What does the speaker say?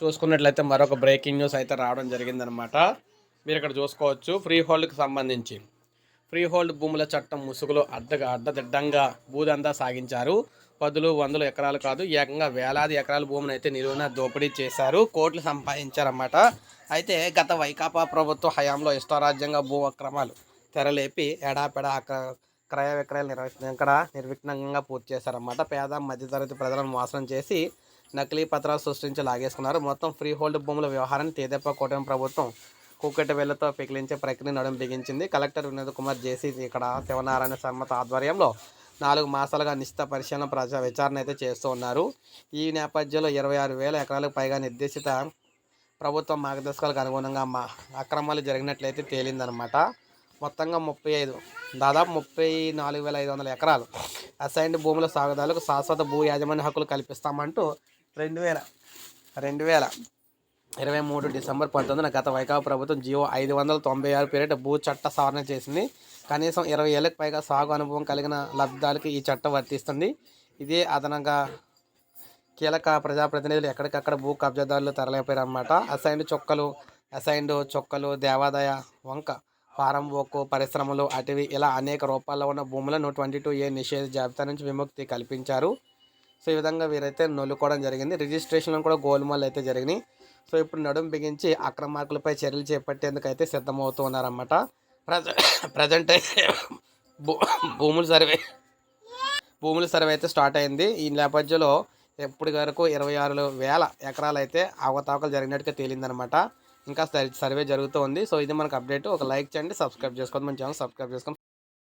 చూసుకున్నట్లయితే మరొక breaking news అయితే రావడం జరిగిందనమాట మీరు ఇక్కడ చూసుకోవచ్చు. ఫ్రీ హోల్డ్కి సంబంధించి. ఫ్రీ హోల్డ్ భూముల చట్టం ముసుగులో అడ్డగా అడ్డదిడ్డంగా భూదందా సాగించారు. పదులు వందల ఎకరాలు కాదు ఏకంగా వేలాది ఎకరాల భూమిని అయితే నిలువున దోపిడీ చేశారు. కోట్లు సంపాదించారన్నమాట. అయితే గత వైకాపా ప్రభుత్వ హయాంలో ఇష్టారాజ్యంగా భూ అక్రమాలు తెరలేపి ఎడాపెడా క్రయ విక్రయాలు నిర్వహణ ఇక్కడ నిర్విఘ్నంగా పూర్తి చేశారన్నమాట. పేద మధ్యతరగతి ప్రజలను మోసం చేసి నకిలీ పత్రాలు సృష్టించి లాగేసుకున్నారు. మొత్తం ఫ్రీ హోల్డ్ భూముల వ్యవహారాన్ని తేదెప్ప కూటమి ప్రభుత్వం కుక్కటి వేళ్ళతో పికిలించే ప్రక్రియ నడుం బిగించింది. కలెక్టర్ వినోద్ కుమార్ జేసీ ఇక్కడ శివనారాయణ శర్మత ఆధ్వర్యంలో నాలుగు మాసాలుగా నిశ్చిత పరిశీలన ప్రజా విచారణ అయితే చేస్తూ ఉన్నారు. ఈ నేపథ్యంలో ఇరవై ఆరు వేల ఎకరాలకు పైగా నిర్దేశిత ప్రభుత్వ మార్గదర్శకాలకు అనుగుణంగా మా అక్రమాలు జరిగినట్లయితే తేలిందనమాట మొత్తంగా ముప్పై ఐదు దాదాపు ముప్పై నాలుగు వేల ఐదు వందల ఎకరాలు అసైన్డ్ భూముల సాగుదాలకు శాశ్వత భూ యాజమాన్య హక్కులు కల్పిస్తామంటూ రెండు వేల రెండు వేల ఇరవై మూడు డిసెంబర్ పంతొమ్మిదిన గత వైకాపా ప్రభుత్వం జియో ఐదు వందల తొంభై ఆరు పేరిట భూ చట్ట సవరణ చేసింది. కనీసం ఇరవై ఏళ్ళకి పైగా సాగు అనుభవం కలిగిన లబ్ధాలకి ఈ చట్టం వర్తిస్తుంది. ఇదే అదనంగా కీలక ప్రజాప్రతినిధులు ఎక్కడికక్కడ భూ కబ్జాదారులు తరలిపోయారన్నమాట. అసైన్డ్ చొక్కలు అసైన్డ్ చొక్కలు దేవాదాయ వంక ఫారం ఓకు పరిశ్రమలు అటవీ ఇలా అనేక రూపాల్లో ఉన్న భూములను ట్వంటీ టూ ఏ నిషేధ జాబితా నుంచి విముక్తి కల్పించారు. సో ఈ విధంగా వీరైతే నొల్లుకోవడం జరిగింది. రిజిస్ట్రేషన్ కూడా గోల్మాల్ అయితే జరిగినాయి. సో ఇప్పుడు నడుం బిగించి అక్రమార్కులపై చర్యలు చేపట్టేందుకు అయితే సిద్ధమవుతూ ఉన్నారన్నమాట. ప్రజ ప్రజెంట్ అయితే భూ భూముల సర్వే భూముల సర్వే అయితే స్టార్ట్ అయింది. ఈ నేపథ్యంలో ఎప్పటి వరకు ఇరవై ఆరు వేల ఎకరాలు అయితే అవకతవకలు జరిగినట్టుగా తేలిందనమాట ఇంకా సర్వే జరుగుతూ ఉంది. సో ఇది మనకు అప్డేట్. ఒక లైక్ చేయండి సబ్స్క్రైబ్ చేసుకోండి. మన ఛానల్ సబ్స్క్రైబ్ చేసుకొని